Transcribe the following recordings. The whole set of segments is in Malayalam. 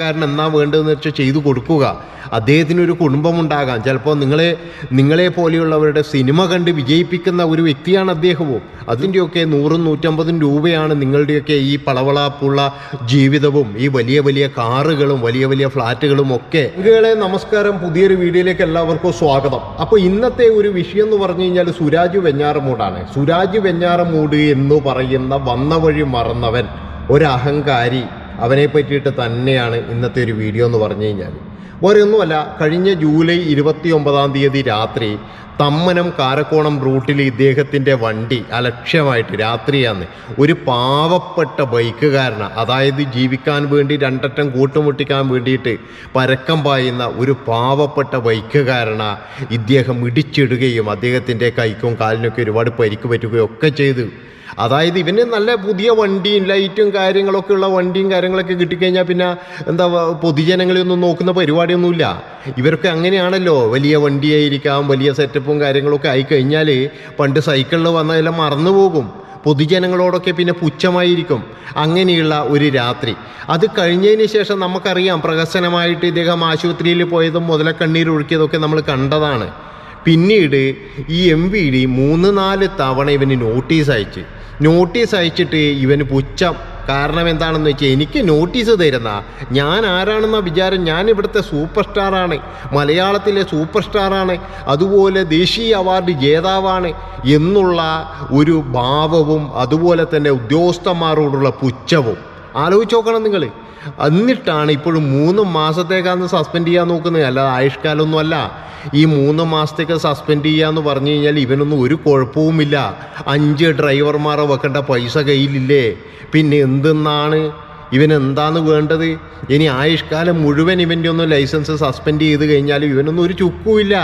കാരണം എന്നാ വേണ്ടതെന്ന് വെച്ചാൽ ചെയ്തു കൊടുക്കുക. അദ്ദേഹത്തിന് ഒരു കുടുംബമുണ്ടാകാം. ചിലപ്പോൾ നിങ്ങളെ നിങ്ങളെ പോലെയുള്ളവരുടെ സിനിമ കണ്ട് വിജയിപ്പിക്കുന്ന ഒരു വ്യക്തിയാണ് അദ്ദേഹവും. അതിന്റെയൊക്കെ നൂറും നൂറ്റമ്പതും രൂപയാണ് നിങ്ങളുടെയൊക്കെ ഈ പളവളാപ്പുള്ള ജീവിതവും ഈ വലിയ വലിയ കാറുകളും വലിയ വലിയ ഫ്ലാറ്റുകളും ഒക്കെ. നിങ്ങളെ നമസ്കാരം. പുതിയൊരു വീഡിയോയിലേക്ക് എല്ലാവർക്കും സ്വാഗതം. അപ്പോൾ ഇന്നത്തെ ഒരു വിഷയം എന്ന് പറഞ്ഞു കഴിഞ്ഞാൽ സുരാജ് വെഞ്ഞാറമൂടാണ്. സുരാജ് വെഞ്ഞാറമൂട് എന്ന് പറയുന്ന വന്ന വഴി മറന്നവൻ ഒരഹങ്കാരി അവനെ പറ്റിയിട്ട് തന്നെയാണ് ഇന്നത്തെ ഒരു വീഡിയോ എന്ന് പറഞ്ഞു കഴിഞ്ഞാൽ വേറെ ഒന്നുമല്ല കഴിഞ്ഞ ജൂലൈ ഇരുപത്തി ഒമ്പതാം തീയതി രാത്രി തമ്മനം കാരക്കോണം റൂട്ടിൽ ഇദ്ദേഹത്തിന്റെ വണ്ടി അലക്ഷ്യമായിട്ട് രാത്രിയാന്ന് ഒരു പാവപ്പെട്ട ബൈക്കുകാരന അതായത് ജീവിക്കാൻ വേണ്ടി രണ്ടറ്റം കൂട്ടുമുട്ടിക്കാൻ വേണ്ടിയിട്ട് പരക്കം പായുന്ന ഒരു പാവപ്പെട്ട ബൈക്കുകാരന ഇദ്ദേഹം ഇടിച്ചിടുകയും അദ്ദേഹത്തിന്റെ കൈക്കും കാലിനൊക്കെ ഒരുപാട് പരിക്ക് പറ്റുകയും ഒക്കെ ചെയ്തു. അതായത് ഇവന് നല്ല പുതിയ വണ്ടിയും ലൈറ്റും കാര്യങ്ങളൊക്കെ ഉള്ള വണ്ടിയും കാര്യങ്ങളൊക്കെ കിട്ടിക്കഴിഞ്ഞാൽ പിന്നെ എന്താ പൊതുജനങ്ങളെ ഒന്നും നോക്കുന്ന പരിപാടിയൊന്നുമില്ല. ഇവരൊക്കെ അങ്ങനെയാണല്ലോ. വലിയ വണ്ടിയായിരിക്കാം വലിയ സെറ്റപ്പും കാര്യങ്ങളൊക്കെ ആയിക്കഴിഞ്ഞാൽ പണ്ട് സൈക്കിളിൽ വന്നതെല്ലാം മറന്നു പോകും. പൊതുജനങ്ങളോടൊക്കെ പിന്നെ പുച്ഛമായിരിക്കും. അങ്ങനെയുള്ള ഒരു രാത്രി. അത് കഴിഞ്ഞതിന് ശേഷം നമുക്കറിയാം പ്രഹസനമായിട്ട് ഇദ്ദേഹം ആശുപത്രിയിൽ പോയതും മുതലക്കണ്ണീർ ഒഴുക്കിയതൊക്കെ നമ്മൾ കണ്ടതാണ്. പിന്നീട് ഈ എം വി ഡി മൂന്ന് നാല് തവണ ഇവന് നോട്ടീസ് അയച്ച്. നോട്ടീസ് അയച്ചിട്ട് ഇവന് പുച്ഛം. കാരണം എന്താണെന്ന് വെച്ചാൽ എനിക്ക് നോട്ടീസ് തരുന്ന ഞാൻ ആരാണെന്ന വിചാരം ഞാൻ ഇവിടുത്തെ സൂപ്പർ സ്റ്റാറാണ് മലയാളത്തിലെ സൂപ്പർ സ്റ്റാറാണ് അതുപോലെ ദേശീയ അവാർഡ് ജേതാവാണ് എന്നുള്ള ഒരു ഭാവവും അതുപോലെ തന്നെ ഉദ്യോഗസ്ഥന്മാരോടുള്ള പുച്ഛവും. ആലോചിച്ച് നോക്കണം നിങ്ങൾ എന്നിട്ടാണ് ഇപ്പോഴും മൂന്ന് മാസത്തേക്കാന്ന് സസ്പെൻഡ് ചെയ്യാൻ നോക്കുന്നത്. അല്ലാതെ ആയുഷ്കാലമൊന്നും അല്ല ഈ മൂന്ന് മാസത്തേക്ക് സസ്പെൻഡ് ചെയ്യാന്ന് പറഞ്ഞു കഴിഞ്ഞാൽ ഇവനൊന്നും ഒരു കുഴപ്പവുമില്ല. അഞ്ച് ഡ്രൈവർമാരെ വെക്കേണ്ട പൈസ കയ്യിലില്ലേ? പിന്നെ എന്തെന്നാണ് ഇവൻ എന്താണ് വേണ്ടത്? ഇനി ആയുഷ്കാലം മുഴുവൻ ഇവന്റെ ഒന്ന് ലൈസൻസ് സസ്പെൻഡ് ചെയ്ത് കഴിഞ്ഞാൽ ഇവനൊന്നും ഒരു ചുക്കുമില്ല.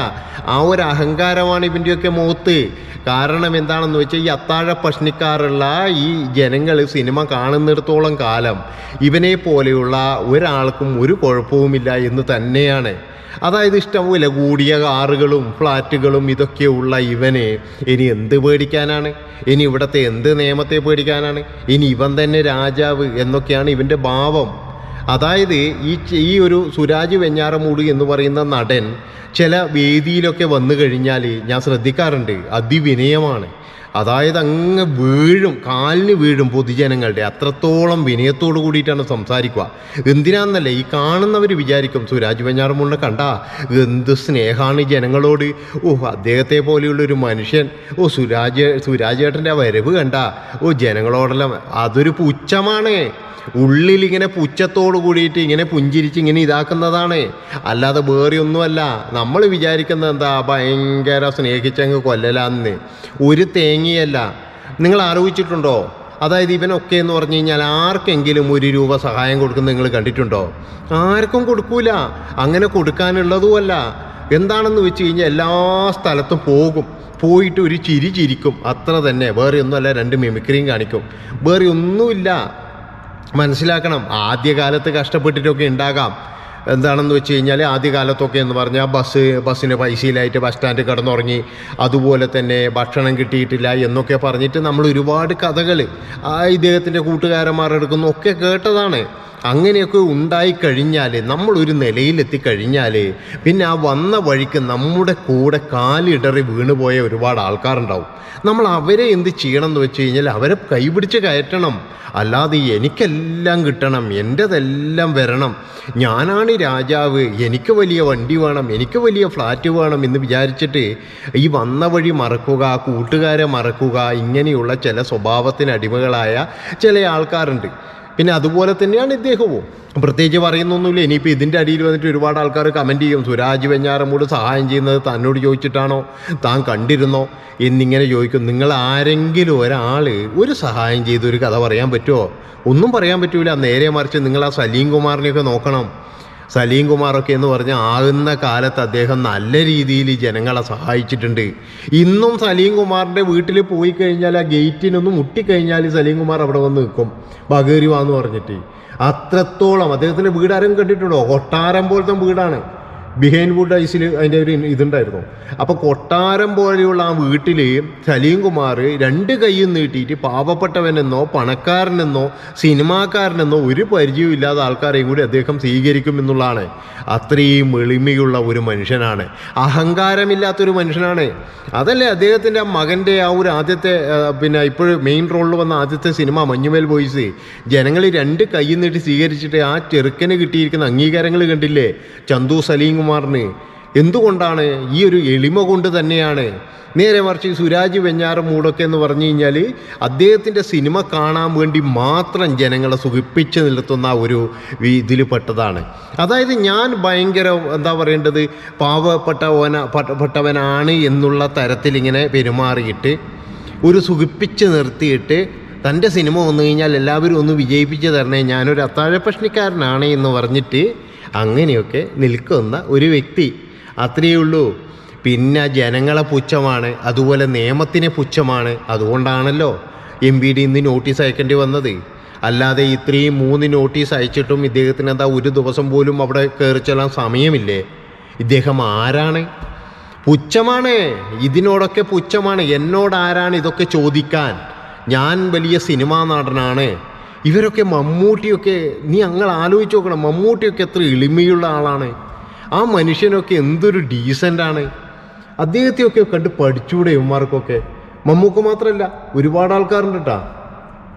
ആ ഒരു അഹങ്കാരമാണ് ഇവന്റെയൊക്കെ മുഖത്ത്. കാരണം എന്താണെന്ന് വെച്ചാൽ ഈ അത്താഴ പ്രശ്നിക്കാറുള്ള ഈ ജനങ്ങൾ സിനിമ കാണുന്നിടത്തോളം കാലം ഇവനെ പോലെയുള്ള ഒരാൾക്കും ഒരു കുഴപ്പവുമില്ല എന്ന് തന്നെയാണ്. അതായത് ഇഷ്ടംപോലെ കൂടിയ കാറുകളും ഫ്ലാറ്റുകളും ഇതൊക്കെയുള്ള ഇവനെ ഇനി എന്ത് പേടിക്കാനാണ്? ഇനി ഇവിടുത്തെ എന്ത് നിയമത്തെ പേടിക്കാനാണ്? ഇനി ഇവൻ തന്നെ രാജാവ് എന്നൊക്കെയാണ് ഇവന്റെ ഭാവം. അതായത് ഈ ഈ ഒരു സുരാജ് വെഞ്ഞാറമൂട് എന്ന് പറയുന്ന നടൻ ചില വേദിയിലൊക്കെ വന്നു കഴിഞ്ഞാൽ ഞാൻ ശ്രദ്ധിക്കാറുണ്ട്. അതിവിനയമാണ്. അതായത് അങ്ങ് വീഴും കാലിന് വീഴും പൊതുജനങ്ങളുടെ അത്രത്തോളം വിനയത്തോടു കൂടിയിട്ടാണ് സംസാരിക്കുക. എന്തിനാന്നല്ല ഈ കാണുന്നവർ വിചാരിക്കും സുരാജ് വെഞ്ഞാറമൂടിനെ കണ്ടാ എന്ത് സ്നേഹമാണ് ജനങ്ങളോട്. ഓ അദ്ദേഹത്തെ പോലെയുള്ള ഒരു മനുഷ്യൻ. ഓ സുരാജ് സുരാജ് ഏട്ടന്റെ ആ വരവ് കണ്ട. ഓ ജനങ്ങളോടെല്ലാം അതൊരു പുച്ഛമാണ്. ഉള്ളിൽ ഇങ്ങനെ പുച്ഛത്തോട് കൂടിയിട്ട് ഇങ്ങനെ പുഞ്ചിരിച്ച് ഇങ്ങനെ ഇതാക്കുന്നതാണ്. അല്ലാതെ വേറെ ഒന്നുമല്ല. നമ്മൾ വിചാരിക്കുന്നത് എന്താ? ഭയങ്കര സ്നേഹിച്ചങ്ങ് കൊല്ലലാന്ന്. ഒരു തേങ്ങയല്ല. നിങ്ങൾ ആലോചിച്ചിട്ടുണ്ടോ? അതായത് ഇവനൊക്കെ എന്ന് പറഞ്ഞു കഴിഞ്ഞാൽ ആർക്കെങ്കിലും ഒരു രൂപ സഹായം കൊടുക്കുന്നത് നിങ്ങൾ കണ്ടിട്ടുണ്ടോ? ആർക്കും കൊടുക്കൂല. അങ്ങനെ കൊടുക്കാനുള്ളതുമല്ല. എന്താണെന്ന് വെച്ച് കഴിഞ്ഞാൽ എല്ലാ സ്ഥലത്തും പോകും. പോയിട്ട് ഒരു ചിരി ചിരിക്കും. അത്ര തന്നെ. വേറെ ഒന്നുമല്ല. രണ്ട് മിമിക്രിയും കാണിക്കും. വേറെ ഒന്നുമില്ല. മനസ്സിലാക്കണം. ആദ്യകാലത്ത് കഷ്ടപ്പെട്ടിട്ടൊക്കെ ഉണ്ടാകാം. എന്താണെന്ന് വെച്ച് കഴിഞ്ഞാൽ ആദ്യകാലത്തൊക്കെ എന്ന് പറഞ്ഞാൽ ബസ് ബസ്സിന് പൈസയിലായിട്ട് ബസ് സ്റ്റാൻഡ് കിടന്നുറങ്ങി അതുപോലെ തന്നെ ഭക്ഷണം കിട്ടിയിട്ടില്ല എന്നൊക്കെ പറഞ്ഞിട്ട് നമ്മൾ ഒരുപാട് കഥകൾ ആ ഇദ്ദേഹത്തിന്റെ കൂട്ടുകാരന്മാരെടുക്കുന്നു ഒക്കെ കേട്ടതാണ്. അങ്ങനെയൊക്കെ ഉണ്ടായിക്കഴിഞ്ഞാൽ നമ്മളൊരു നിലയിലെത്തിക്കഴിഞ്ഞാൽ പിന്നെ ആ വന്ന വഴിക്ക് നമ്മുടെ കൂടെ കാലിടറി വീണുപോയ ഒരുപാട് ആൾക്കാരുണ്ടാവും. നമ്മൾ അവരെ എന്ത് ചെയ്യണം എന്ന് വെച്ച് കഴിഞ്ഞാൽ അവരെ കൈപിടിച്ച് കയറ്റണം. അല്ലാതെ എനിക്കെല്ലാം കിട്ടണം എന്റെതെല്ലാം വരണം. ഞാനാണ് രാജാവ് എനിക്ക് വലിയ വണ്ടി വേണം എനിക്ക് വലിയ ഫ്ലാറ്റ് വേണം എന്ന് വിചാരിച്ചിട്ട് ഈ വന്ന വഴി മറക്കുക കൂട്ടുകാരെ മറക്കുക ഇങ്ങനെയുള്ള ചില സ്വഭാവത്തിന് അടിമകളായ ചില ആൾക്കാരുണ്ട്. പിന്നെ അതുപോലെ തന്നെയാണ് ഇദ്ദേഹവും. പ്രത്യേകിച്ച് പറയുന്നൊന്നുമില്ല. ഇനിയിപ്പോൾ ഇതിന്റെ അടിയിൽ വന്നിട്ട് ഒരുപാട് ആൾക്കാർ കമന്റ് ചെയ്യും. സുരാജ് വെഞ്ഞാറമൂട് സഹായം ചെയ്യുന്നത് തന്നോട് ചോദിച്ചിട്ടാണോ? താൻ കണ്ടിരുന്നോ? എന്നിങ്ങനെ ചോദിക്കും. നിങ്ങൾ ആരെങ്കിലും ഒരാൾ ഒരു സഹായം ചെയ്ത് ഒരു കഥ പറയാൻ പറ്റുമോ ഒന്നും പറയാൻ പറ്റൂല. നേരെ മറിച്ച് നിങ്ങൾ ആ സലീം കുമാറിനെയൊക്കെ നോക്കണം. സലീം കുമാറൊക്കെ എന്ന് പറഞ്ഞാൽ ആകുന്ന കാലത്ത് അദ്ദേഹം നല്ല രീതിയിൽ ജനങ്ങളെ സഹായിച്ചിട്ടുണ്ട്. ഇന്നും സലീം കുമാറിന്റെ വീട്ടിൽ പോയി കഴിഞ്ഞാൽ ആ ഗേറ്റിനൊന്ന് മുട്ടിക്കഴിഞ്ഞാൽ സലീം കുമാർ അവിടെ വന്ന് നിൽക്കും. ബഗേരി വാന്ന് പറഞ്ഞിട്ട്. അത്രത്തോളം അദ്ദേഹത്തിന്റെ വീട് ആരും കണ്ടിട്ടുണ്ടോ? കൊട്ടാരം പോലത്തെ വീടാണ്. ബിഹൈൻ വുഡ് ഐസിൽ അതിന്റെ ഒരു ഇതുണ്ടായിരുന്നു. അപ്പോൾ കൊട്ടാരം പോലെയുള്ള ആ വീട്ടിൽ സലീം കുമാർ രണ്ട് കൈയും നീട്ടിയിട്ട് പാവപ്പെട്ടവനെന്നോ പണക്കാരനെന്നോ സിനിമാക്കാരനെന്നോ ഒരു പരിചയവും ഇല്ലാത്ത ആൾക്കാരെയും കൂടി അദ്ദേഹം സ്വീകരിക്കും എന്നുള്ളതാണ്. അത്രയും എളിമയുള്ള ഒരു മനുഷ്യനാണ്. അഹങ്കാരമില്ലാത്തൊരു മനുഷ്യനാണ്. അതല്ലേ അദ്ദേഹത്തിന്റെ മകന്റെ ആ ഒരു ആദ്യത്തെ പിന്നെ ഇപ്പോഴും മെയിൻ റോളിൽ വന്ന ആദ്യത്തെ സിനിമ മഞ്ഞുമേൽ ബോയ്സ്. ജനങ്ങൾ രണ്ട് കൈ നീട്ടി സ്വീകരിച്ചിട്ട് ആ ചെറുക്കന് കിട്ടിയിരിക്കുന്ന അംഗീകാരങ്ങൾ കണ്ടില്ലേ? ചന്തു സലീം കുമാറിന് എന്തുകൊണ്ടാണ് ഈ ഒരു എളിമ കൊണ്ട് തന്നെയാണ്? നേരെ മറിച്ച് സുരാജ് വെഞ്ഞാറം മൂടൊക്കെ എന്ന് പറഞ്ഞു കഴിഞ്ഞാൽ അദ്ദേഹത്തിന്റെ സിനിമ കാണാൻ വേണ്ടി മാത്രം ജനങ്ങളെ സുഖിപ്പിച്ച് നിർത്തുന്ന ഒരു ഇതിൽ പെട്ടതാണ്. അതായത് ഞാൻ ഭയങ്കര എന്താ പറയേണ്ടത്? പാവപ്പെട്ട ഓന പെട്ടവനാണ് എന്നുള്ള തരത്തിലിങ്ങനെ പെരുമാറിയിട്ട് ഒരു സുഖിപ്പിച്ച് നിർത്തിയിട്ട് തന്റെ സിനിമ വന്നു കഴിഞ്ഞാൽ എല്ലാവരും ഒന്ന് വിജയിപ്പിച്ച് തരണേ. ഞാനൊരു അത്താഴപ്രശ്നക്കാരനാണ് എന്ന് പറഞ്ഞിട്ട് അങ്ങനെയൊക്കെ നിൽക്കുന്ന ഒരു വ്യക്തി. അത്രയേ ഉള്ളൂ. പിന്നെ ജനങ്ങളെ പുച്ഛമാണ്. അതുപോലെ നിയമത്തിനെ പുച്ഛമാണ്. അതുകൊണ്ടാണല്ലോ എം ബി ഡി ഇന്ന് നോട്ടീസ് അയക്കേണ്ടി വന്നത്. അല്ലാതെ ഇത്രയും മൂന്ന് നോട്ടീസ് അയച്ചിട്ടും ഇദ്ദേഹത്തിന് എന്താ ഒരു ദിവസം പോലും അവിടെ കയറി ചെല്ലാൻ സമയമില്ലേ? ഇദ്ദേഹം ആരാണ്? പുച്ഛമാണ്. ഇതിനോടൊക്കെ പുച്ഛമാണ്. എന്നോട് ആരാണ് ഇതൊക്കെ ചോദിക്കാൻ? ഞാൻ വലിയ സിനിമാ നടനാണ്. ഇവരൊക്കെ മമ്മൂട്ടിയൊക്കെ നീ അങ്ങൾ ആലോചിച്ച് നോക്കണം മമ്മൂട്ടിയൊക്കെ എത്ര എളിമയുള്ള ആളാണ്. ആ മനുഷ്യനൊക്കെ എന്തൊരു ഡീസന്റാണ് അദ്ദേഹത്തെയൊക്കെ കണ്ട് പഠിച്ചൂടെ ഇവന്മാർക്കൊക്കെ. മമ്മൂക്ക് മാത്രമല്ല ഒരുപാട് ആൾക്കാരുണ്ട് കേട്ടാ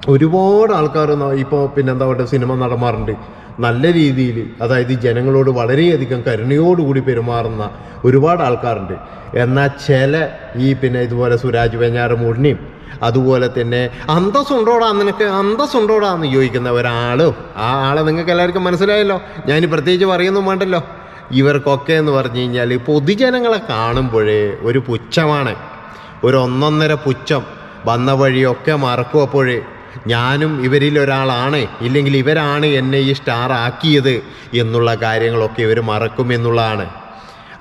ഒരുപാട് ആൾക്കാർ ഇപ്പോൾ പിന്നെ എന്താ പറയുക സിനിമ നടന്മാറുണ്ട് നല്ല രീതിയിൽ അതായത് ജനങ്ങളോട് വളരെയധികം കരുണയോടുകൂടി പെരുമാറുന്ന ഒരുപാട് ആൾക്കാരുണ്ട്. എന്നാൽ ചില ഈ പിന്നെ ഇതുപോലെ സുരാജ് വെഞ്ഞാറമൂടിനെയും അതുപോലെ തന്നെ അന്തസ്സുണ്ടോടാ നിനക്ക് അന്തസ്സുണ്ടോടാ എന്ന് ചോദിക്കുന്ന ഒരാളും. ആ ആളെ നിങ്ങൾക്ക് എല്ലാവർക്കും മനസ്സിലായല്ലോ. ഞാൻ പ്രത്യേകിച്ച് പറയുന്നു വേണ്ടല്ലോ. ഇവർക്കൊക്കെ എന്ന് പറഞ്ഞു കഴിഞ്ഞാൽ പൊതുജനങ്ങളെ കാണുമ്പോഴേ ഒരു പുച്ഛമാണ്. ഒരു ഒന്നൊന്നര പുച്ഛം വന്ന വഴിയൊക്കെ മറക്കും അപ്പോഴേ ഞാനും ഇവരിൽ ഒരാളാണ്. ഇല്ലെങ്കിൽ ഇവരാണ് എന്നെ ഈ സ്റ്റാർ ആക്കിയത് എന്നുള്ള കാര്യങ്ങളൊക്കെ ഇവർ മറക്കും എന്നുള്ളതാണ്.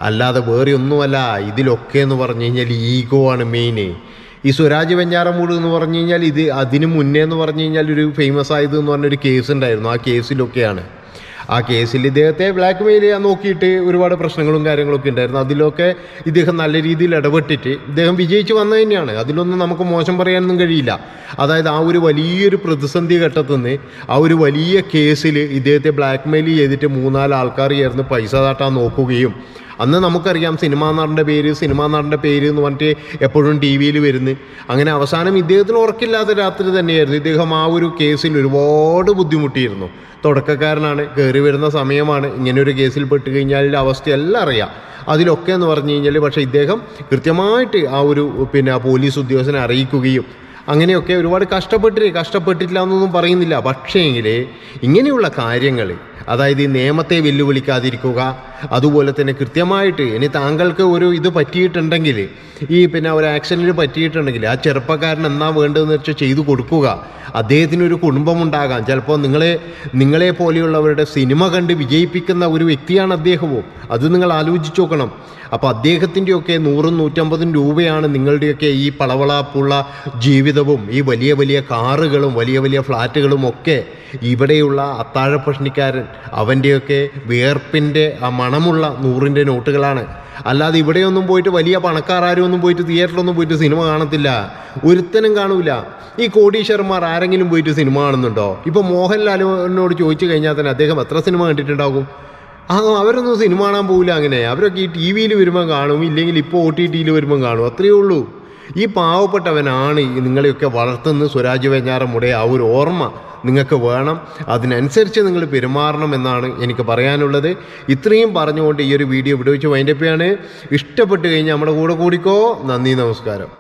അല്ലാതെ വേറെ ഒന്നുമല്ല ഇതിലൊക്കെ എന്ന് പറഞ്ഞു കഴിഞ്ഞാൽ ഈഗോ ആണ് മെയിൻ ഈ സ്വരാജ് വെഞ്ഞാറമൂട് എന്ന് പറഞ്ഞു കഴിഞ്ഞാൽ ഇത് അതിന് മുന്നേ എന്ന് പറഞ്ഞു കഴിഞ്ഞാൽ ഒരു ഫേമസ് ആയത് എന്ന് പറഞ്ഞൊരു കേസ് ഉണ്ടായിരുന്നു. ആ കേസിലൊക്കെയാണ് ആ കേസിൽ ഇദ്ദേഹത്തെ ബ്ലാക്ക് മെയിൽ ചെയ്യാൻ നോക്കിയിട്ട് ഒരുപാട് പ്രശ്നങ്ങളും കാര്യങ്ങളൊക്കെ ഉണ്ടായിരുന്നു. അതിലൊക്കെ ഇദ്ദേഹം നല്ല രീതിയിൽ ഇടപെട്ടിട്ട് ഇദ്ദേഹം വിജയിച്ച് വന്നു തന്നെയാണ്. അതിലൊന്നും നമുക്ക് മോശം പറയാനൊന്നും കഴിയില്ല. അതായത് ആ ഒരു വലിയൊരു പ്രതിസന്ധി ഘട്ടത്തിൽ നിന്ന് ആ ഒരു വലിയ കേസിൽ ഇദ്ദേഹത്തെ ബ്ലാക്ക് മെയിൽ ചെയ്തിട്ട് മൂന്നാൽ ആൾക്കാർ ചേർന്ന് പൈസ താട്ടാൻ നോക്കുകയും അന്ന് നമുക്കറിയാം സിനിമാ നടന്റെ പേര് സിനിമാ നടന്റെ പേര് എന്ന് പറഞ്ഞിട്ട് എപ്പോഴും ടി വിയിൽ വരുന്നു. അങ്ങനെ അവസാനം ഇദ്ദേഹത്തിന് ഉറക്കില്ലാത്ത രാത്രി തന്നെയായിരുന്നു. ഇദ്ദേഹം ആ ഒരു കേസിൽ ഒരുപാട് ബുദ്ധിമുട്ടിയിരുന്നു. തുടക്കക്കാരനാണ് കയറി വരുന്ന സമയമാണ് ഇങ്ങനൊരു കേസിൽ പെട്ട് കഴിഞ്ഞാൽ അവസ്ഥയെല്ലാം അറിയാം. അതിലൊക്കെ എന്ന് പറഞ്ഞു കഴിഞ്ഞാൽ പക്ഷേ ഇദ്ദേഹം കൃത്യമായിട്ട് ആ ഒരു പിന്നെ ആ പോലീസ് ഉദ്യോഗസ്ഥനെ അറിയിക്കുകയും അങ്ങനെയൊക്കെ ഒരുപാട് കഷ്ടപ്പെട്ടിട്ട് കഷ്ടപ്പെട്ടിട്ടില്ല എന്നൊന്നും പറയുന്നില്ല. പക്ഷേങ്കിൽ ഇങ്ങനെയുള്ള കാര്യങ്ങൾ അതായത് ഈ നിയമത്തെ വെല്ലുവിളിക്കാതിരിക്കുക അതുപോലെ തന്നെ കൃത്യമായിട്ട് ഇനി താങ്കൾക്ക് ഒരു ഇത് പറ്റിയിട്ടുണ്ടെങ്കിൽ ഈ പിന്നെ ഒരു ആക്സിഡന്റ് പറ്റിയിട്ടുണ്ടെങ്കിൽ ആ ചെറുപ്പക്കാരൻ എന്നാ വേണ്ടതെന്ന് വെച്ചാൽ ചെയ്തു കൊടുക്കുക. അദ്ദേഹത്തിനൊരു കുടുംബമുണ്ടാകാം ചിലപ്പോൾ നിങ്ങളെ നിങ്ങളെ പോലെയുള്ളവരുടെ സിനിമ കണ്ട് വിജയിപ്പിക്കുന്ന ഒരു വ്യക്തിയാണ് അദ്ദേഹവും. അത് നിങ്ങൾ ആലോചിച്ച് നോക്കണം. അപ്പോൾ അദ്ദേഹത്തിന്റെയൊക്കെ നൂറും നൂറ്റമ്പതും രൂപയാണ് നിങ്ങളുടെയൊക്കെ ഈ പളവളാപ്പുള്ള ജീവിതവും ഈ വലിയ വലിയ കാറുകളും വലിയ വലിയ ഫ്ലാറ്റുകളും ഒക്കെ ഇവിടെയുള്ള അത്താഴ പ്രശ്നിക്കാരൻ അവന്റെയൊക്കെ വിയർപ്പിന്റെ ആ മണമുള്ള നൂറിന്റെ നോട്ടുകളാണ്. അല്ലാതെ ഇവിടെയൊന്നും പോയിട്ട് വലിയ പണക്കാരും ഒന്നും പോയിട്ട് തിയേറ്ററിലൊന്നും പോയിട്ട് സിനിമ കാണത്തില്ല. ഒരുത്തനും കാണൂല. ഈ കോടീശ്വരന്മാർ ആരെങ്കിലും പോയിട്ട് സിനിമ കാണുന്നുണ്ടോ? ഇപ്പോൾ മോഹൻലാലിനോട് ചോദിച്ചു കഴിഞ്ഞാൽ തന്നെ അദ്ദേഹം എത്ര സിനിമ കണ്ടിട്ടുണ്ടാകും? ആ അവരൊന്നും സിനിമ കാണാൻ പോകില്ല അങ്ങനെ? അവരൊക്കെ ഈ ടി വിയിൽ വരുമ്പോൾ കാണും ഇല്ലെങ്കിൽ ഇപ്പോൾ ഒ ടി ടിയിൽ വരുമ്പോൾ കാണും. അത്രയേ ഉള്ളൂ. ഈ പാവപ്പെട്ടവനാണ് നിങ്ങളെയൊക്കെ വളർത്തുന്ന സ്വരാജ് വെഞ്ഞാറമുടെ ആ ഒരു ഓർമ്മ നിങ്ങൾക്ക് വേണം. അതിനനുസരിച്ച് നിങ്ങൾ പെരുമാറണം എന്നാണ് എനിക്ക് പറയാനുള്ളത്. ഇത്രയും പറഞ്ഞുകൊണ്ട് ഈ ഒരു വീഡിയോ വിടുവിച്ച് വൈൻഡപ്പിയാണ് ഇഷ്ടപ്പെട്ട് കഴിഞ്ഞാൽ നമ്മുടെ കൂടെ കൂടിക്കോ. നന്ദി നമസ്കാരം.